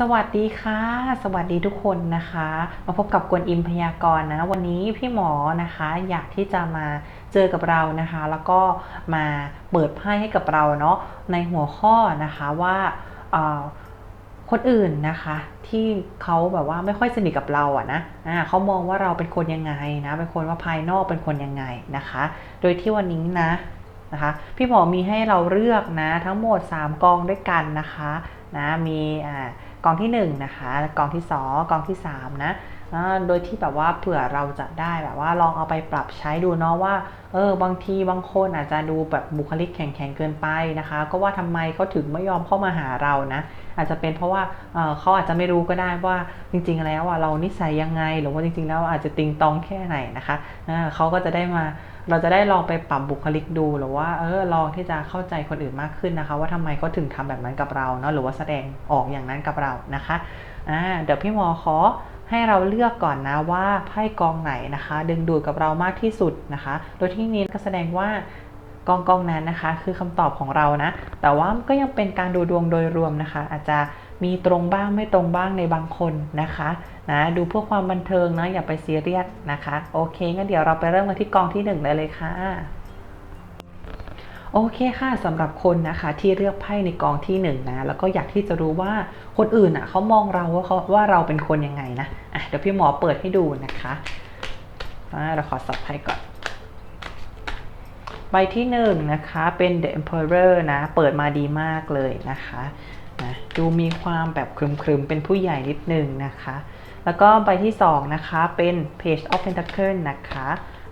สวัสดีค่ะ สวัสดีทุกคนนะคะ มาพบกับกวนอิมพยากรณ์นะวันนี้พี่หมอนะคะอยากที่จะมาเจอกับเรานะคะ แล้วก็มาเปิดไพ่ให้กับเราเนาะในหัวข้อนะคะว่าคนอื่นนะคะที่เขาแบบว่าไม่ค่อยสนิทกับเราอะนะเขามองว่าเราเป็นคนยังไงนะเป็นคนว่าภายนอกเป็นคนยังไงนะคะ โดยที่วันนี้นะนะคะพี่หมอมีให้เราเลือกนะทั้งหมด 3 กองด้วยกันนะคะนะมีอ่า กองที่1นนะคะกองที่ 2 กองที่ 3 นะโดยที่แบบว่าเผื่อเราจะได้แบบว่าลองเอาไปปรับใช้ดูเนาะว่าเออบางทีบางคนอาจจะดูแบบบุคลิกแข็งๆเกินไปนะคะ ก็ว่าทำไมเขาถึงไม่ยอมเข้ามาหาเรานะ อาจจะเป็นเพราะว่าเเขาอาจจะไม่รู้ก็ได้ว่าจริง ๆ แล้วเรานิสัยยังไง หรือว่าจริง ๆ แล้วอาจจะติงตองแค่ไหนนะคะอ่าเขาก็จะได้มา เราจะได้ลองไปปรับบุคลิกดูหรือว่าเออลองที่จะเข้าใจคนอื่นมากขึ้นนะคะ ว่าทำไมเขาถึงทำแบบนั้นกับเราเนาะหรือว่าแสดงออกอย่างนั้นกับเรานะคะอ่าเดี๋ยวพี่หมอขอให้เราเลือกก่อนนะว่าไพ่กองไหนนะคะ ดึงดูดกับเรามากที่สุดนะคะ โดยที่นี้ก็แสดงว่ากองกองนั้นนะคะ คือคำตอบของเรานะ แต่ว่าก็ยังเป็นการดูดวงโดยรวมนะคะ อาจจะ มีตรงบ้างไม่ตรงบ้างในบางคนนะคะนะดูเพื่อความบันเทิงนะอย่าไปซีเรียสนะคะ โอเคงั้นเดี๋ยวเราไปเริ่มกันที่กองที่1เลยเลยค่ะโอเคค่ะสำหรับคนนะคะที่เลือกไพ่ในกองที่1นนะแล้วก็อยากที่จะรู้ว่าคนอื่นอะเขามองเราว่าเขาว่าเราเป็นคนยังไงนะอะเดี๋ยวพี่หมอเปิดให้ดูนะคะเราขอสับไพ่ก่อนใบที่1นนะคะเป็น The Emperor นะ เปิดมาดีมากเลยนะคะ นะดูมีความแบบครึมๆ เป็นผู้ใหญ่นิดนึงนะคะ แล้วก็ใบที่ 2 นะคะเป็น Page of pentacle นะคะ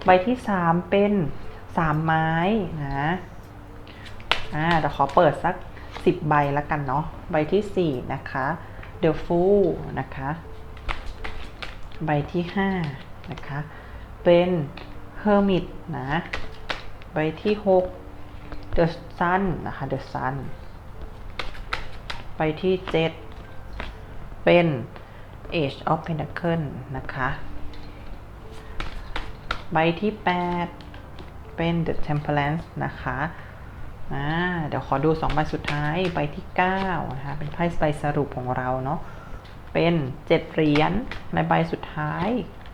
ใบที่ 3 เป็น 3 ไม้นะอ่าเดี๋ยวขอเปิดสัก 10 ใบแล้วกันเนาะใบที่ 4 นะคะ The Fool นะคะใบที่ 5 นะคะ เป็น Hermit นะ ใบที่ 6 The Sun นะคะ The Sun ไปที่ 7 เป็น Age of Pentacle นะคะ ใบที่ 8 เป็น The Temperance นะคะเดี๋ยวขอดู2ใบสุดท้าย ใบที่ 9 นะคะ เป็นไพ่ใบสรุปของเราเนาะ เป็น7เหรียญในใบสุดท้าย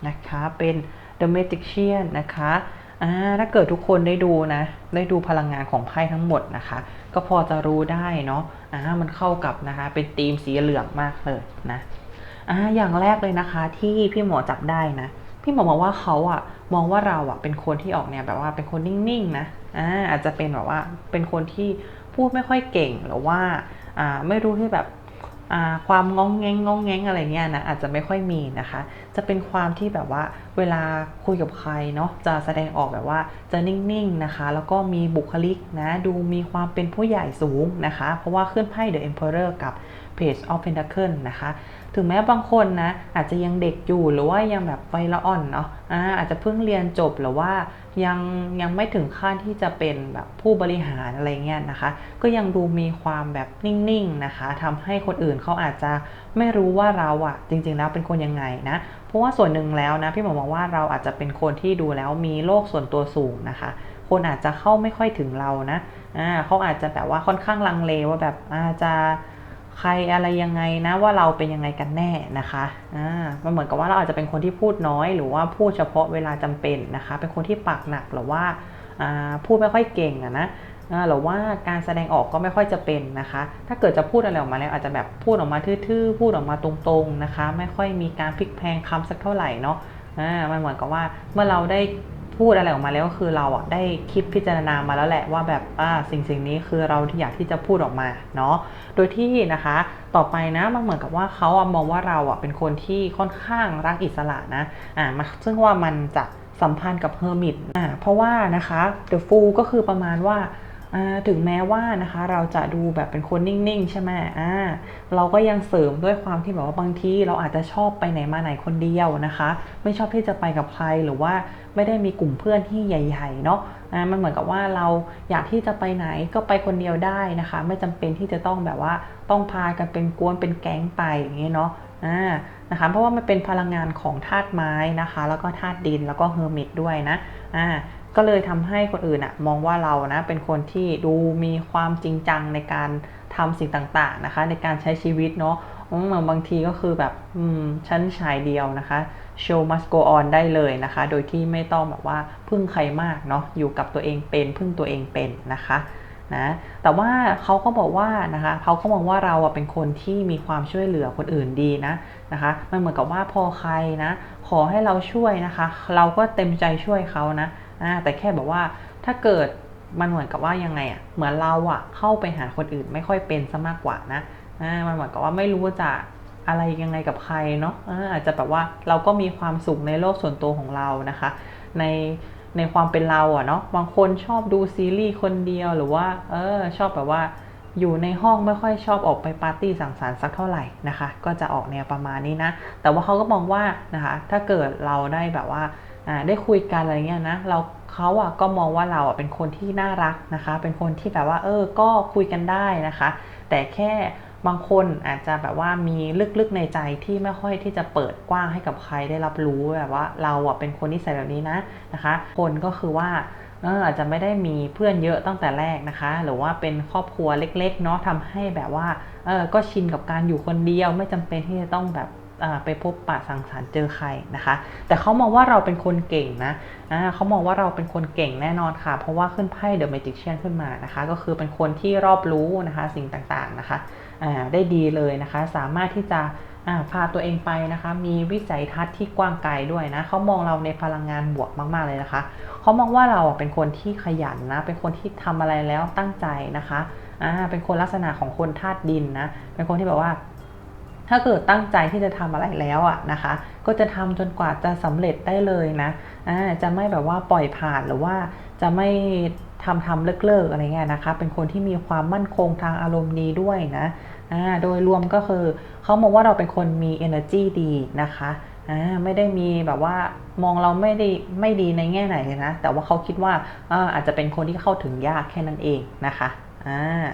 นะคะ เป็น The Magician นะคะ ถ้าเกิดทุกคนได้ดูนะ ได้ดูพลังงานของไพ่ทั้งหมดนะคะ ก็พอจะรู้ได้เนาะอ่ามันเข้ากับนะคะ เป็นธีมสีเหลืองมากเลยนะอ่าอย่างแรกเลยนะคะที่พี่หมอจับได้นะ พี่หมอมองว่าเขาอะมองว่าเราอะเป็นคนที่ออกเนี่ยแบบว่าเป็นคนนิ่งๆนะอ่าอาจจะเป็นแบบว่าเป็นคนที่พูดไม่ค่อยเก่งหรือว่าอ่าไม่รู้ที่แบบ ความงงแงงงงแงงอะไรเงี้ยนะอาจจะไม่ค่อยมีนะคะ จะเป็นความที่แบบว่าเวลาคุยกับใครเนาะจะแสดงออกแบบว่าจะนิ่งๆนะคะ แล้วก็มีบุคลิกนะดูมีความเป็นผู้ใหญ่สูงนะคะ เพราะว่าขึ้นไพ่ The Emperor กับ Page of Pentacles นะคะ ถึงแม้บางคนนะอาจจะยังเด็กอยู่หรือว่ายังแบบไฟละอ่อนเนาะอาอาจจะเพิ่งเรียนจบหรือว่ายังยังไม่ถึงขั้นที่จะเป็นแบบผู้บริหารอะไรเงี้ยนะคะ ก็ยังดูมีความแบบนิ่งๆนะคะทำให้คนอื่นเขาอาจจะไม่รู้ว่าเราอะจริง ๆ แล้วเป็นคนยังไงนะเพราะว่าส่วนหนึ่งแล้วนะพี่หมอมองว่าเราอาจจะเป็นคนที่ดูแล้วมีโลกส่วนตัวสูงนะคะ คนอาจจะเข้าไม่ค่อยถึงเรานะอ่าเขาอาจจะแบบว่าค่อนข้างลังเลว่าแบบอาจจะ ใครอะไรยังไงนะว่าเราเป็นยังไงกันแน่นะคะอ่ามันเหมือนกับว่าเราอาจจะเป็นคนที่พูดน้อย หรือว่าพูดเฉพาะเวลาจำเป็นนะคะ เป็นคนที่ปากหนักหรือว่าอ่าพูดไม่ค่อยเก่งอะนะหรือว่าการแสดงออกก็ไม่ค่อยจะเป็นนะคะ ถ้าเกิดจะพูดอะไรออกมาแล้วอาจจะแบบพูดออกมาทื่อๆ พูดออกมาตรงๆนะคะ ไม่ค่อยมีการพลิกแพงคำสักเท่าไหร่เนาะอ่ามันเหมือนกับว่าเมื่อเราได้ พูดอะไรออกมาแล้วก็คือเราอะได้คิดพิจารณามาแล้วแหละว่าแบบอ่าสิ่งสิ่งนี้คือเราที่อยากที่จะพูดออกมาเนาะโดยที่นะคะต่อไปนะมันเหมือนกับว่าเขาอะมองว่าเราอะเป็นคนที่ค่อนข้างรักอิสระนะอ่าซึ่งว่ามันจะสัมพันธ์กับเฮอร์มิตอ่าเพราะว่านะคะเดอะฟูลก็คือประมาณว่า ถึงแม้ว่านะคะเราจะดูแบบเป็นคนนิ่งๆ ใช่ไหมอ่าเราก็ยังเสริมด้วยความที่แบบว่าบางทีเราอาจจะชอบไปไหนมาไหนคนเดียวนะคะ ไม่ชอบที่จะไปกับใครหรือว่าไม่ได้มีกลุ่มเพื่อนที่ใหญ่ ๆ เนาะอ่ามันเหมือนกับว่าเราอยากที่จะไปไหนก็ไปคนเดียวได้นะคะ ไม่จำเป็นที่จะต้องแบบว่าต้องพากันเป็นกวนเป็นแก๊งไปอย่างเงี้ยเนาะอ่านะคะเพราะว่ามันเป็นพลังงานของธาตุไม้นะคะ แล้วก็ธาตุดินแล้วก็เฮอร์มิตด้วยนะอ่า ก็เลยทำให้คนอื่นอะมองว่าเรานะเป็นคนที่ดูมีความจริงจังในการทำสิ่งต่างๆนะคะ ในการใช้ชีวิตเนาะอืมบางทีก็คือแบบอืมชั้นชายเดียวนะคะ show must go on ได้เลยนะคะ โดยที่ไม่ต้องแบบว่าพึ่งใครมากเนาะอยู่กับตัวเองเป็นพึ่งตัวเองเป็นนะคะ นะแต่ว่าเขาก็บอกว่านะคะเขาก็มองว่าเราเป็นคนที่มีความช่วยเหลือคนอื่นดีนะนะคะมันเหมือนกับว่าพอใครนะขอให้เราช่วยนะคะ เราก็เต็มใจช่วยเขานะแต่แค่แบบว่าถ้าเกิดมันเหมือนกับว่ายังไงอะเหมือนเราอะเข้าไปหาคนอื่นไม่ค่อยเป็นซะมากกว่านะมันเหมือนกับว่าไม่รู้จะอะไรยังไงกับใครเนาะอาจจะแบบว่าเราก็มีความสุขในโลกส่วนตัวของเรานะคะ ใน ในความเป็นเราอะเนาะบางคนชอบดูซีรีส์คนเดียวหรือว่า เออ ชอบแบบว่า อยู่ในห้องไม่ค่อยชอบออกไปปาร์ตี้สังสรรค์สักเท่าไหร่นะคะ ก็จะออกแนวประมาณนี้นะ แต่ว่าเขาก็มองว่านะคะ ถ้าเกิดเราได้แบบว่าได้คุยกันอะไรเงี้ยนะเราเขาอะก็มองว่าเราอะเป็นคนที่น่ารักนะคะ เป็นคนที่แบบว่า เออ ก็คุยกันได้นะคะ แต่แค่ บางคนอาจจะแบบว่ามีลึกๆในใจที่ไม่ค่อยที่จะเปิดกว้างให้กับใครได้รับรู้แบบว่าเราอะเป็นคนที่ใส่แบบนี้นะนะคะ คนก็คือว่าอาจจะไม่ได้มีเพื่อนเยอะตั้งแต่แรกนะคะ หรือว่าเป็นครอบครัวเล็ก ๆ เนาะทำให้แบบว่าเออก็ชินกับการอยู่คนเดียวไม่จำเป็นที่จะต้องแบบไปพบปะสังสรรค์เจอใครนะคะ แต่เขามองว่าเราเป็นคนเก่งนะเขามองว่าเราเป็นคนเก่งแน่นอนค่ะ เพราะว่าขึ้นไพ่เดอะเมจิกเชียนขึ้นมานะคะ ก็คือเป็นคนที่รอบรู้นะคะสิ่งต่างๆนะคะ ได้ดีเลยนะคะ สามารถที่จะพาตัวเองไปนะคะ มีวิสัยทัศน์ที่กว้างไกลด้วยนะเขามองเราในพลังงานบวกมาก ๆ เลยนะคะเขามองว่าเราเป็นคนที่ขยันนะ เป็นคนที่ทำอะไรแล้วตั้งใจนะคะอ่าเป็นคนลักษณะของคนธาตุดินนะ เป็นคนที่แบบว่า ถ้าเกิดตั้งใจที่จะทำอะไรแล้วอะนะคะ ก็จะทำจนกว่าจะสำเร็จได้เลยนะอ่าจะไม่แบบว่าปล่อยผ่านหรือว่าจะไม่ ทำทำเลิกๆอะไรเงี้ยนะคะ เป็นคนที่มีความมั่นคงทางอารมณ์ดีด้วยนะอ่าโดยรวมก็คือเขามองว่าเราเป็นคนมี energy ดีนะคะอ่าไม่ได้มีแบบว่ามองเราไม่ได้ไม่ดีในแง่ไหนเลยนะ แต่ว่าเขาคิดว่าอาอาจจะเป็นคนที่เข้าถึงยากแค่นั้นเองนะคะอ่า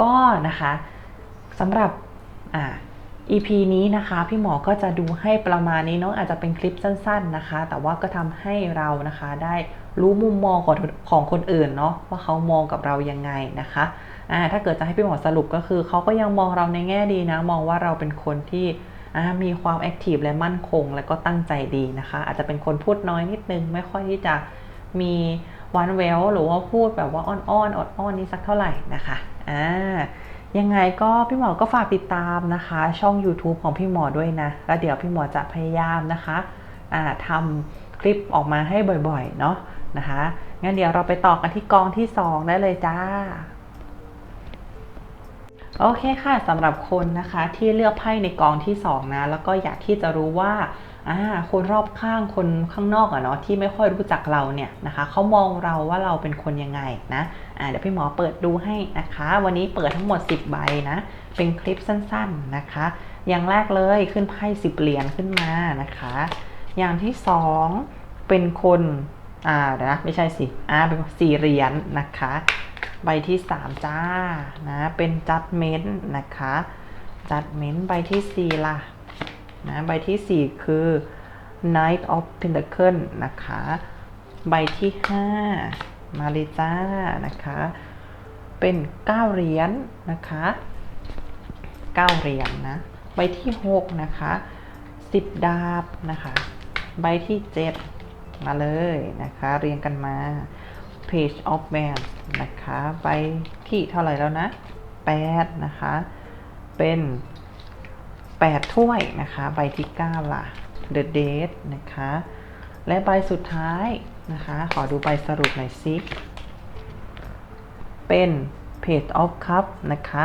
ก็นะคะสำหรับอ่า EP นี้นะคะพี่หมอก็จะดูให้ประมาณนี้เนาะอาจจะเป็นคลิปสั้น ๆนะคะ แต่ว่าก็ทำให้เรานะคะได้รู้มุมมองของของคนอื่นเนาะว่าเขามองกับเรายังไงนะคะอ่าถ้าเกิดจะให้พี่หมอสรุปก็คือเขาก็ยังมองเราในแง่ดีนะ มองว่าเราเป็นคนที่มีความแอคทีฟและมั่นคง และก็ตั้งใจดีนะคะ อาจจะเป็นคนพูดน้อยนิดนึง ไม่ค่อยที่จะมีวันเวลหรือว่าพูดแบบว่าอ้อนๆอดอ้อนนี่สักเท่าไหร่นะคะอ่า ยังไงก็พี่หมอก็ฝากติดตามนะคะ ช่อง YouTube ของพี่หมอด้วยนะ แล้วเดี๋ยวพี่หมอจะพยายามนะคะทำคลิปออกมาให้บ่อยๆ เนาะนะคะ งั้นเดี๋ยวเราไปต่อกันที่กองที่ 2 ได้เลยจ้า โอเคค่ะสำหรับคนนะคะที่เลือกไพ่ในกองที่ 2 นะ แล้วก็อยากที่จะรู้ว่า คนรอบข้างคนข้างนอกอะเนาะที่ไม่ค่อยรู้จักเราเนี่ยนะคะเขามองเราว่าเราเป็นคนยังไงนะอ่าเดี๋ยวพี่หมอเปิดดูให้นะคะ วันนี้เปิดทั้งหมด 10 ใบนะ เป็นคลิปสั้นๆนะคะ อย่างแรกเลยขึ้นไพ่สิบเหรียญขึ้นมานะคะ อย่างที่สองเป็นคนอ่าเดี๋ยวนะไม่ใช่สิอ่าเป็นสี่เหรียญนนะคะ ใบที่สามจ้านะเป็นจัดเมนต์นะคะจัดเมนต์ใบที่สี่ล่ะ นะใบที่ 4 คือ Knight of Pentacle นะคะ ใบที่ 5 มาเลยจ้านะคะ เป็น 9 เหรียญนนะคะ 9 เหรียญนนะ ใบที่ 6 นะคะ 10 ดาบนะคะ ใบที่ 7 มาเลยนะคะ เรียงกันมา Page of Wands นะคะ ใบที่เท่าไหร่แล้วนะ 8 นะคะ เป็น 8 ถ้วยนะคะ ใบที่ 9 ล่ะ The Date นะคะ และใบสุดท้ายนะคะ ขอดูใบสรุปหน่อยซิเป็น Page of Cup นะคะ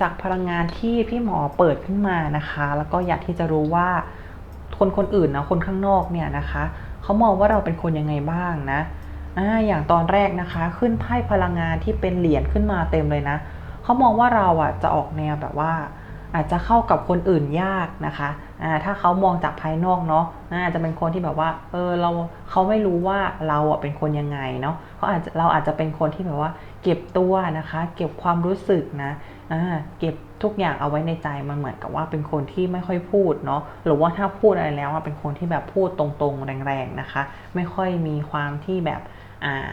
จากพลังงานที่พี่หมอเปิดขึ้นมานะคะ แล้วก็อยากที่จะรู้ว่าคนคนอื่นนะคนข้างนอกเนี่ยนะคะเขามองว่าเราเป็นคนยังไงบ้างนะออย่างตอนแรกนะคะ ขึ้นไพ่พลังงานที่เป็นเหรียญขึ้นมาเต็มเลยนะเขามองว่าเราอะจะออกแนวแบบว่า อาจจะเข้ากับคนอื่นยากนะคะถ้าเขามองจากภายนอกเนาะอาจจะเป็นคนที่แบบว่า เออเราเขาไม่รู้ว่าเราอะเป็นคนยังไงเนาะเขาอาจจะเราอาจจะเป็นคนที่แบบว่า เก็บตัวนะคะ เก็บความรู้สึกนะเก็บทุกอย่างเอาไว้ในใจมันเหมือนกับว่าเป็นคนที่ไม่ค่อยพูดเนาะหรือว่าถ้าพูดอะไรแล้วเป็นคนที่แบบพูดตรงๆ แรงๆนะคะ ไม่ค่อยมีความที่แบบอ่า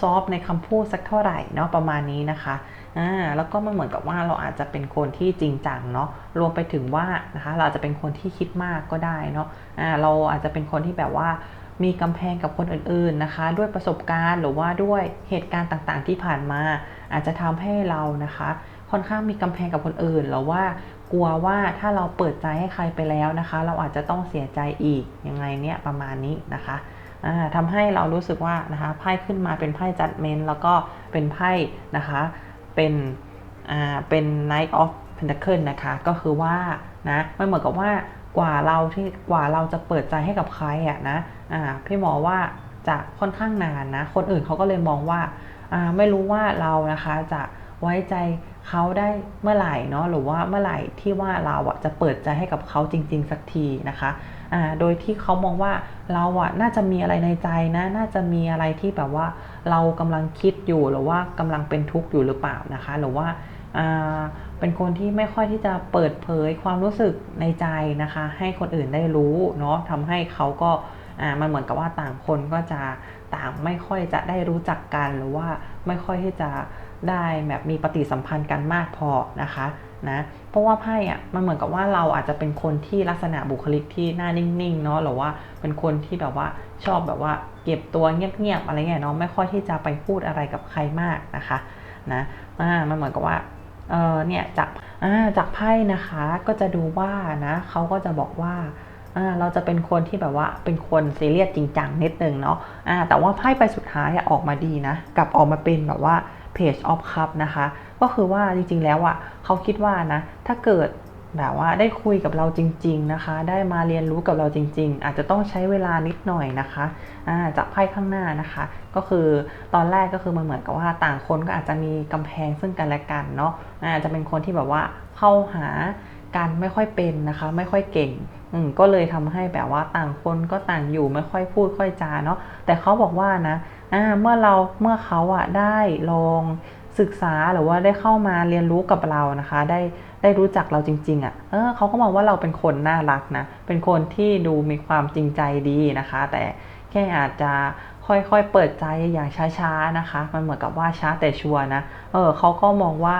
ซอฟๆในคำพูดสักเท่าไหร่เนาะประมาณนี้นะคะ อ่าแล้วก็มันเหมือนกับว่าเราอาจจะเป็นคนที่จริงจังเนาะรวมไปถึงว่านะคะเราจะเป็นคนที่คิดมากก็ได้เนาะอ่าเราอาจจะเป็นคนที่แบบว่ามีกำแพงกับคนอื่นๆนะคะ ด้วยประสบการณ์หรือว่าด้วยเหตุการณ์ต่างๆที่ผ่านมา อาจจะทำให้เรานะคะ ค่อนข้างมีกำแพงกับคนอื่นหรือว่ากลัวว่าถ้าเราเปิดใจให้ใครไปแล้วนะคะ เราอาจจะต้องเสียใจอีกยังไงเนี่ยประมาณนี้นะคะทำให้เรารู้สึกว่านะคะไพ่ขึ้นมาเป็นไพ่จัดเมนแล้วก็เป็นไพ่นะคะ เป็นอ่าเป็น Knight of Pentacle นะคะก็คือว่านะมันเหมือนกับว่ากว่าเราที่กว่าเราจะเปิดใจให้กับใครอะนะอ่าพี่หมอว่าจะค่อนข้างนานนะ คนอื่นเขาก็เลยมองว่าอ่าไม่รู้ว่าเรานะคะจะไว้ใจเขาได้เมื่อไหร่เนาะหรือว่าเมื่อไหร่ที่ว่าเราอะจะเปิดใจให้กับเขาจริง ๆ สักทีนะคะอ่าโดยที่เขามองว่าเราอะน่าจะมีอะไรในใจนะ น่าจะมีอะไรที่แบบว่า เรากำลังคิดอยู่หรือว่ากำลังเป็นทุกข์อยู่หรือเปล่านะคะ หรือว่าาเป็นคนที่ไม่ค่อยที่จะเปิดเผยความรู้สึกในใจนะคะ ให้คนอื่นได้รู้เนาะทำให้เขาก็มันเหมือนกับว่าต่างคนก็จะต่างไม่ค่อยจะได้รู้จักกันหรือว่าไม่ค่อยที่จะได้แบบมีปฏิสัมพันธ์กันมากพอนะคะนะ เพราะว่าไพ่อะมันเหมือนกับว่าเราอาจจะเป็นคนที่ลักษณะบุคลิกที่หน้านิ่งๆเนาะหรือว่าเป็นคนที่แบบว่าชอบแบบว่าเก็บตัวเงียบๆอะไรเงี้ยเนาะไม่ค่อยที่จะไปพูดอะไรกับใครมากนะคะนะอ่ามันเหมือนกับว่าเออเนี่ยจากอ่าจากไพ่นะคะก็จะดูว่านะเขาก็จะบอกว่าเราจะเป็นคนที่แบบว่าเป็นคนซีเรียสจริงจังนิดนึงเนาะะแต่ว่าไพ่ไปสุดท้ายออกมาดีนะกลับออกมาเป็นแบบว่า Page of Cup นะคะ ก็คือว่าจริงๆแล้วอะเขาคิดว่านะ ถ้าเกิดแบบว่าได้คุยกับเราจริง ๆนะคะ ได้มาเรียนรู้กับเราจริง ๆ อาจจะต้องใช้เวลานิดหน่อยนะคะจากไพ่ข้างหน้านะคะ ก็คือตอนแรกก็คือมันเหมือนกับว่าต่างคนก็อาจจะมีกำแพงซึ่งกันและกันเนาะอาจจะเป็นคนที่แบบว่าเข้าหา กันไม่ค่อยเป็นนะคะ ไม่ค่อยเก่งอืมก็เลยทำให้แบบว่าต่างคนก็ต่างอยู่ไม่ค่อยพูดค่อยจาเนาะแต่เขาบอกว่านะเมื่อเราเมื่อเขาอะได้ลองศึกษาหรือว่าได้เข้ามาเรียนรู้กับเรานะคะ ได้ได้รู้จักเราจริง ๆอะ่ะเออเขาก็มองว่าเราเป็นคนน่ารักนะเป็นคนที่ดูมีความจริงใจดีนะคะ แต่แค่อาจจะค่อยๆเปิดใจอย่างช้าๆนะคะ มันเหมือนกับว่าช้าแต่ชัวนะเออเขาก็มองว่า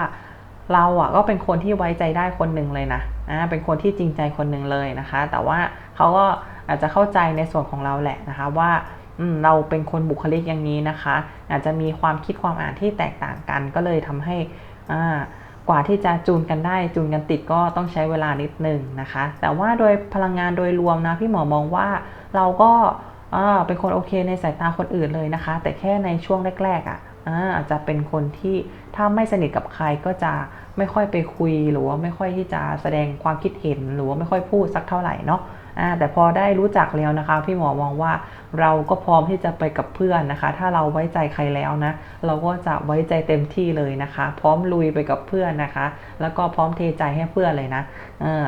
เราอะก็เป็นคนที่ไว้ใจได้คนหนึ่งเลยนะอ่าเป็นคนที่จริงใจคนหนึ่งเลยนะคะ แต่ว่าเขาก็อาจจะเข้าใจในส่วนของเราแหละนะคะว่าเราเป็นคนบุคลิกอย่างนี้นะคะ อาจจะมีความคิดความอ่านที่แตกต่างกัน ก็เลยทำให้กว่าที่จะจูนกันได้จูนกันติดก็ต้องใช้เวลานิดนึงนะคะ แต่ว่าโดยพลังงานโดยรวมนะพี่หมอมองว่าเราก็เป็นคนโอเคในสายตาคนอื่นเลยนะคะ แต่แค่ในช่วงแรกๆอะอาจจะเป็นคนที่ ถ้าไม่สนิทกับใครก็จะไม่ค่อยไปคุยหรือว่าไม่ค่อยที่จะแสดงความคิดเห็นหรือว่าไม่ค่อยพูดสักเท่าไหร่เนาะแต่พอได้รู้จักแล้วนะคะ พี่หมอมองว่าเราก็พร้อมที่จะไปกับเพื่อนนะคะ ถ้าเราไว้ใจใครแล้วนะ เราก็จะไว้ใจเต็มที่เลยนะคะ พร้อมลุยไปกับเพื่อนนะคะ แล้วก็พร้อมเทใจให้เพื่อนเลยนะ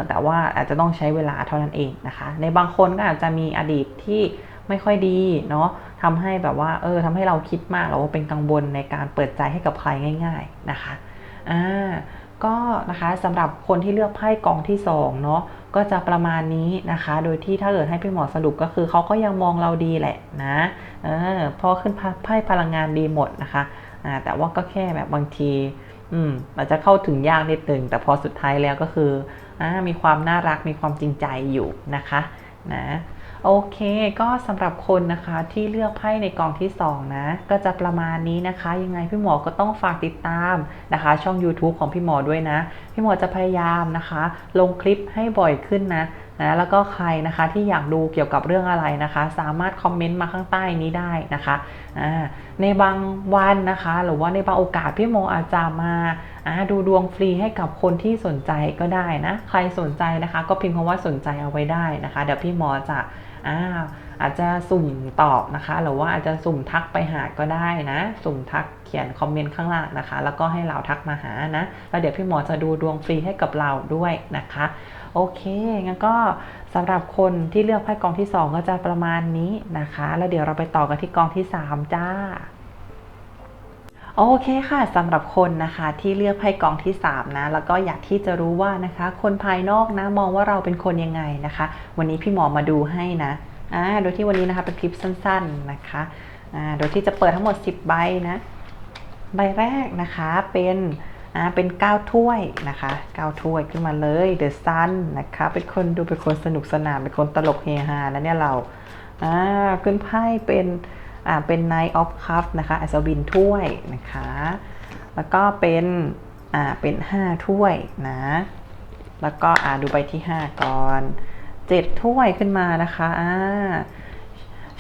แต่ว่าอาจจะต้องใช้เวลาเท่านั้นเองนะคะ ในบางคนก็อาจจะมีอดีตที่ไม่ค่อยดีเนาะ ทำให้แบบว่าเออทำให้เราคิดมากหรือว่าเป็นกังวลในการเปิดใจให้กับใครง่าย ๆนะคะอ่าก็นะคะสำหรับคนที่เลือกไพ่กองที่2เนาะก็จะประมาณนี้นะคะ โดยที่ถ้าเกิดให้พี่หมอสรุปก็คือเขาก็ยังมองเราดีแหละนะเออพอขึ้นไพ่พลังงานดีหมดนะคะอ่าแต่ว่าก็แค่แบบบางทีอืมอาจจะเข้าถึงยากนิดนึงแต่พอสุดท้ายแล้วก็คืออ่ามีความน่ารักมีความจริงใจอยู่นะคะนะ โอเค ก็สำหรับคนนะคะที่เลือกไพ่ในกองที่ 2 นะ ก็จะประมาณนี้นะคะ ยังไงพี่หมอก็ต้องฝากติดตามนะคะ ช่อง YouTube ของพี่หมอด้วยนะ พี่หมอจะพยายามนะคะ ลงคลิปให้บ่อยขึ้นนะนะแล้วก็ใครนะคะที่อยากดูเกี่ยวกับเรื่องอะไรนะคะ สามารถคอมเมนต์มาข้างใต้นี้ได้นะคะในบางวันนะคะ หรือว่าในบางโอกาสพี่โมอาจจะมาดูดวงฟรีให้กับคนที่สนใจก็ได้นะ ใครสนใจนะคะ ก็พิมพ์คำว่าสนใจเอาไว้ได้นะคะ เดี๋ยวพี่หมอจะ อาอาจจะสุ่มตอบนะคะ หรือว่าอาจจะสุ่มทักไปหาก็ได้นะ สุ่มทักเขียนคอมเมนต์ข้างล่างนะคะ แล้วก็ให้เราทักมาหานะแล้วเดี๋ยวพี่หมอจะดูดวงฟรีให้กับเราด้วยนะคะ โอเคงั้นก็สำหรับคนที่เลือกไพ่กองที่ 2 ก็จะประมาณนี้นะคะ แล้วเดี๋ยวเราไปต่อกันที่กองที่ 3 จ้า โอเคค่ะสำหรับคนนะคะที่เลือกไพ่กองที่ 3 นะ แล้วก็อยากที่จะรู้ว่านะคะ คนภายนอกนะมองว่าเราเป็นคนยังไงนะคะ วันนี้พี่หมอมาดูให้นะอ่าโดยที่วันนี้นะคะเป็นคลิปสั้น ๆนะคะอ่าโดยที่จะเปิดทั้งหมด 10 ใบนะใบแรกนะคะเป็นอ่าเป็น9ถ้วยนะคะ9ถ้วยขึ้นมาเลย The Sun นนะคะเป็นคนดูเป็นคนสนุกสนานเป็นคนตลกเฮฮาแล้วเนี่ยเราอ่าขึ้นไพ่เป็น เป็น Knight of Cups นะคะอัศวินถ้วยนะคะ แล้วก็เป็นอ่าเป็น 5 ถ้วยนะ แล้วก็อ่าดูใบที่ 5 ก่อน 7 ถ้วยขึ้นมานะคะอ่า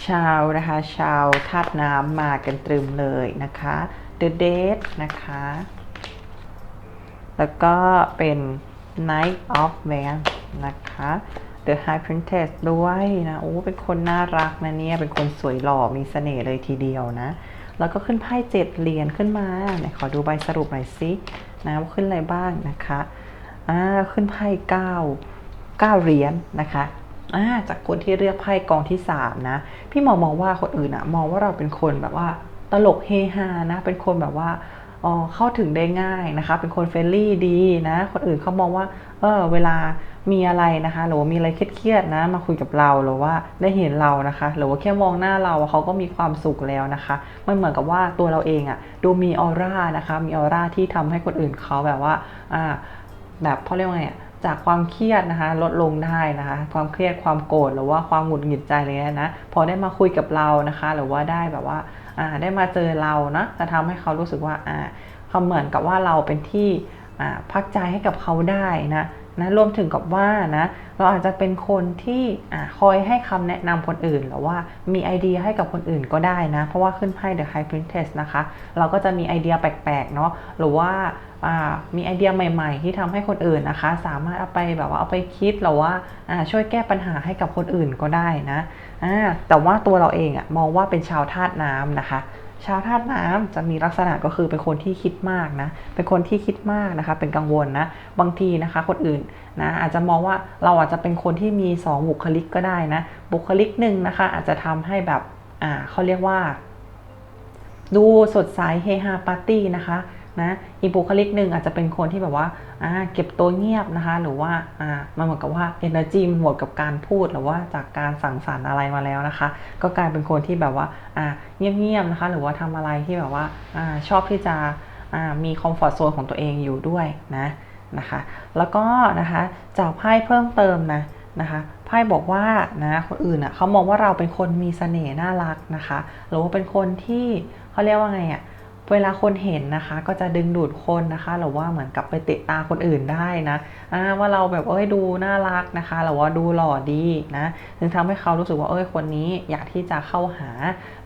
ชาวนะคะ ชาวธาตุน้ำมากันตรึมเลยนะคะ The Date นะคะ แล้วก็เป็น Knight of Wands นะคะ The High Princess ด้วยนะโอ้เป็นคนน่ารักนะเนี่ย เป็นคนสวยหล่อมีเสน่ห์เลยทีเดียวนะ แล้วก็ขึ้นไพ่เจ็ดเหรียญขึ้นมาไหนขอดูใบสรุปหน่อยสินะว่าขึ้นอะไรบ้างนะคะอ่าขึ้นไพ่เก้าเก้าเหรียญนะคะอ่าจากคนที่เลือกไพ่กองที่สามนะ พี่หมอมองว่าคนอื่นอะมองว่าเราเป็นคนแบบว่าตลกเฮฮานะ เป็นคนแบบว่า เข้าถึงได้ง่ายนะคะ เป็นคนเฟรนลี่ดีนะ คนอื่นเขามองว่า เออ เวลามีอะไรนะคะ หรือว่ามีอะไรเครียดๆนะ มาคุยกับเรา หรือว่าได้เห็นเรานะคะ หรือว่าแค่มองหน้าเราเขาก็มีความสุขแล้วนะคะ มันเหมือนกับว่าตัวเราเองอะดูมีออร่านะคะ มีออร่าที่ทำให้คนอื่นเขาแบบว่า อ่า แบบเขาเรียกว่าไงจากความเครียดนะคะลดลงได้นะคะ ความเครียดความโกรธหรือว่าความหงุดหงิดใจอะไรเงี้ยนะ พอได้มาคุยกับเรานะคะ หรือว่าได้แบบว่า ได้มาเจอเรานะจะทำให้เขารู้สึกว่าเขาเหมือนกับว่าเราเป็นที่พักใจให้กับเขาได้นะนะรวมถึงกับว่านะเราอาจจะเป็นคนที่คอยให้คำแนะนำคนอื่น หรือว่ามีไอเดียให้กับคนอื่นก็ได้นะ เพราะว่าขึ้นไพ่ The High Princess นะคะ เราก็จะมีไอเดียแปลกๆเนาะหรือว่ามีไอเดียใหม่ ๆ ที่ทำให้คนอื่นนะคะ สามารถเอาไปแบบว่าเอาไปคิดหรือว่าช่วยแก้ปัญหาให้กับคนอื่นก็ได้นะ แต่ว่าตัวเราเองอะมองว่าเป็นชาวธาตุน้ำนะคะ ชาวธาตุน้ำจะมีลักษณะก็คือเป็นคนที่คิดมากนะ เป็นคนที่คิดมากนะคะ เป็นกังวลนะ บางทีนะคะ คนอื่นนะอาจจะมองว่าเราอาจจะเป็นคนที่มี 2 บุคลิกก็ได้นะ บุคลิกหนึ่งนะคะ อาจจะทำให้แบบอ่าเขาเรียกว่า ดูสดใสเฮฮาปาร์ตี้นะคะ นะอีกบุคลิกหนึ่งอาจจะเป็นคนที่แบบว่าเก็บตัวเงียบนะคะ หรือว่ามันเหมือนกับว่า energy มันหมดกับการพูดหรือว่าจากการสั่งสรรค์อะไรมาแล้วนะคะ ก็กลายเป็นคนที่แบบว่าเงียบๆนะคะ หรือว่าทำอะไรที่แบบว่าอชอบที่จะมีคอมฟอร์ทโซนของตัวเองอยู่ด้วยนะนะคะ แล้วก็นะคะจากไพ่เพิ่มเติมนะนะคะไพ่บอกว่านะคนอื่นอะเขามองว่าเราเป็นคนมีเสน่ห์น่ารักนะคะ หรือว่าเป็นคนที่เขาเรียกว่าไงอะ เวลาคนเห็นนะคะ ก็จะดึงดูดคนนะคะหรือว่าเหมือนกับไปติดตาคนอื่นได้นะว่าเราแบบเอ้ยดูน่ารักนะคะหรือว่าดูหล่อดีนะถึงทำให้เขารู้สึกว่าเอ้ยคนนี้อยากที่จะเข้าหา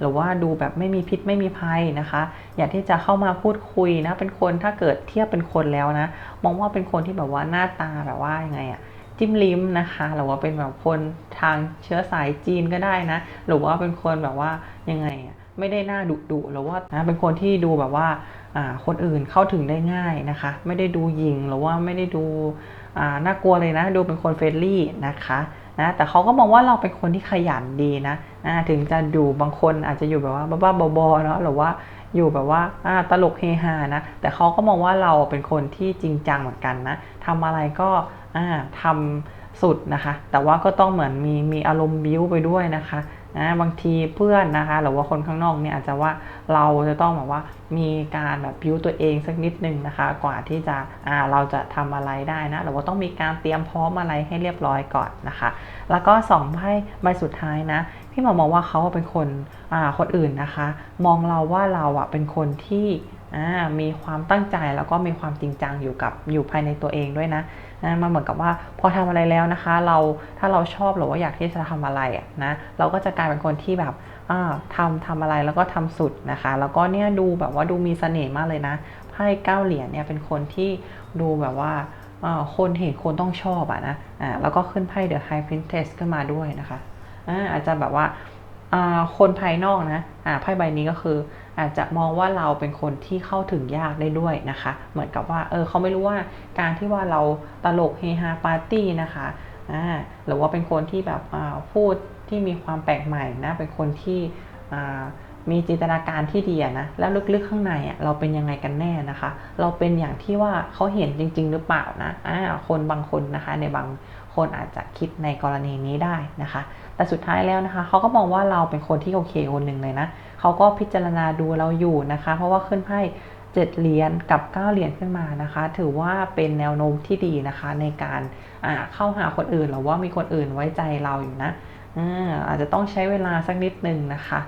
หรือว่าดูแบบไม่มีพิษไม่มีภัยนะคะ อยากที่จะเข้ามาพูดคุยนะเป็นคนถ้าเกิดเทียบเป็นคนแล้วนะ มองว่าเป็นคนที่แบบว่าหน้าตาแบบว่ายังไงอะจิ้มลิ้มนะคะหรือว่าเป็นแบบคนทางเชื้อสายจีนก็ได้นะ หรือว่าเป็นคนแบบว่ายังไงอะ ไม่ได้หน้าดุดุหรือว่านะเป็นคนที่ดูแบบว่าคนอื่นเข้าถึงได้ง่ายนะคะ ไม่ได้ดูยิงหรือว่าไม่ได้ดูน่ากลัวเลยนะ ดูเป็นคนเฟรนลี่นะคะนะแต่เขาก็มองว่าเราเป็นคนที่ขยันดีนะนะถึงจะอยู่บางคนอาจจะอยู่แบบว่าบ้าๆบอๆเนาะหรือว่าอยู่แบบว่าตลกเฮฮานะ แต่เขาก็มองว่าเราเป็นคนที่จริงจังเหมือนกันนะทำอะไรก็ทำสุดนะคะ แต่ว่าก็ต้องเหมือนมีมีอารมณ์บิ้วไปด้วยนะคะ นะบางทีเพื่อนนะคะ หรือว่าคนข้างนอกเนี่ยอาจจะว่าเราจะต้องแบบว่ามีการแบบพิวตัวเองสักนิดนึงนะคะ กว่าที่จะอ่าเราจะทำอะไรได้นะหรือว่าต้องมีการเตรียมพร้อมอะไรให้เรียบร้อยก่อนนะคะ แล้วก็สองไพ่ใบสุดท้ายนะพี่หมอมองว่าเขาเป็นคนอ่าคนอื่นนะคะ มองเราว่าเราอะเป็นคนที่มีความตั้งใจแล้วก็มีความจริงจังอยู่กับอยู่ภายในตัวเองด้วยนะ นะมันเหมือนกับว่าพอทำอะไรแล้วนะคะ เราถ้าเราชอบหรือว่าอยากที่จะทำอะไรนะเราก็จะกลายเป็นคนที่แบบทำทำอะไรแล้วก็ทำสุดนะคะ แล้วก็เนี่ยดูแบบว่าดูมีเสน่ห์มากเลยนะไพ่เก้าเหรียญเนี่ยเป็นคนที่ดูแบบว่าคนเห็นคนต้องชอบอะนะอ่าแล้วก็ขึ้นไพ่ The High Princess ขึ้นมาด้วยนะคะอ่าอาจจะแบบว่าคนภายนอกนะไพ่ใบนี้ก็คือ อาจจะมองว่าเราเป็นคนที่เข้าถึงยากได้ด้วยนะคะ เหมือนกับว่าเออเขาไม่รู้ว่าการที่ว่าเราตลกเฮฮาปาร์ตี้นะคะอ่าหรือว่าเป็นคนที่แบบพูดที่มีความแปลกใหม่นะเป็นคนที่มีจินตนาการที่ดีนะแล้วลึกๆข้างในอะเราเป็นยังไงกันแน่นะคะ เราเป็นอย่างที่ว่าเขาเห็นจริง ๆ หรือเปล่านะอ่าคนบางคนนะคะในบางคนอาจจะคิดในกรณีนี้ได้นะคะ แต่สุดท้ายแล้วนะคะเขาก็มองว่าเราเป็นคนที่โอเคคนหนึ่งเลยนะ เขาก็พิจารณาดูเราอยู่นะคะ เพราะว่าขึ้นไพ่เจ7เหรียญกับ 9 เหรียญขึ้นมานะคะ ถือว่าเป็นแนวโน้มที่ดีนะคะ ในการเข้าหาคนอื่นหรือว่ามีคนอื่นไว้ใจเราอยู่นะอาจจะต้องใช้เวลาสักนิดนึงนะคะ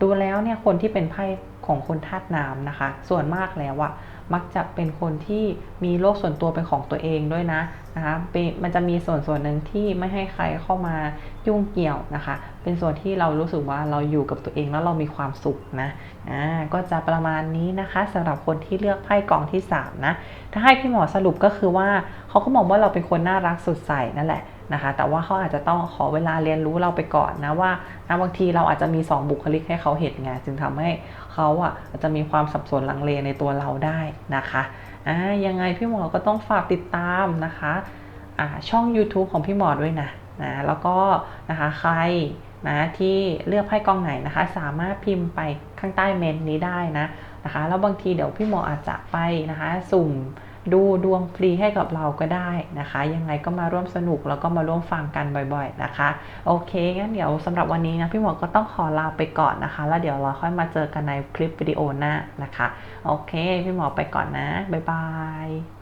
ดูแล้วเนี่ยคนที่เป็นไพ่ของคนธาตุน้ำนะคะ ส่วนมากแล้วอะ มักจะเป็นคนที่มีโลกส่วนตัวเป็นของตัวเองด้วยนะนะคะเปมันจะมีส่วนส่วนหนึ่งที่ไม่ให้ใครเข้ามายุ่งเกี่ยวนะคะ เป็นส่วนที่เรารู้สึกว่าเราอยู่กับตัวเองแล้วเรามีความสุขนะอ่าก็จะประมาณนี้นะคะสำหรับคนที่เลือกไพ่กองที่3นะถ้าให้พี่หมอสรุปก็คือว่าเขาก็มองว่าเราเป็นคนน่ารักสดใสนั่นแหละ นะคะ แต่ว่าเขาอาจจะต้องขอเวลาเรียนรู้เราไปก่อนนะว่านะบางทีเราอาจจะมี 2 บุคลิกให้เขาเห็นไงจึงทำให้เขาอะอาจจะมีความสับสนลังเลในตัวเราได้นะคะอ่ายังไงพี่หมอก็ต้องฝากติดตามนะคะอ่าช่อง YouTube ของพี่หมอด้วยนะนะแล้วก็นะคะใครนะที่เลือกไพ่กองไหนนะคะ สามารถพิมพ์ไปข้างใต้เมนนี้ได้นะนะคะ แล้วบางทีเดี๋ยวพี่หมออาจจะไปนะคะ สุ่ม ดูดวงฟรีให้กับเราก็ได้นะคะ ยังไงก็มาร่วมสนุกแล้วก็มาร่วมฟังกันบ่อยๆนะคะ โอเคงั้นเดี๋ยวสำหรับวันนี้นะพี่หมอก็ต้องขอลาไปก่อนนะคะ แล้วเดี๋ยวเราค่อยมาเจอกันในคลิปวิดีโอหน้านะคะ โอเค พี่หมอไปก่อนนะ บ๊ายบาย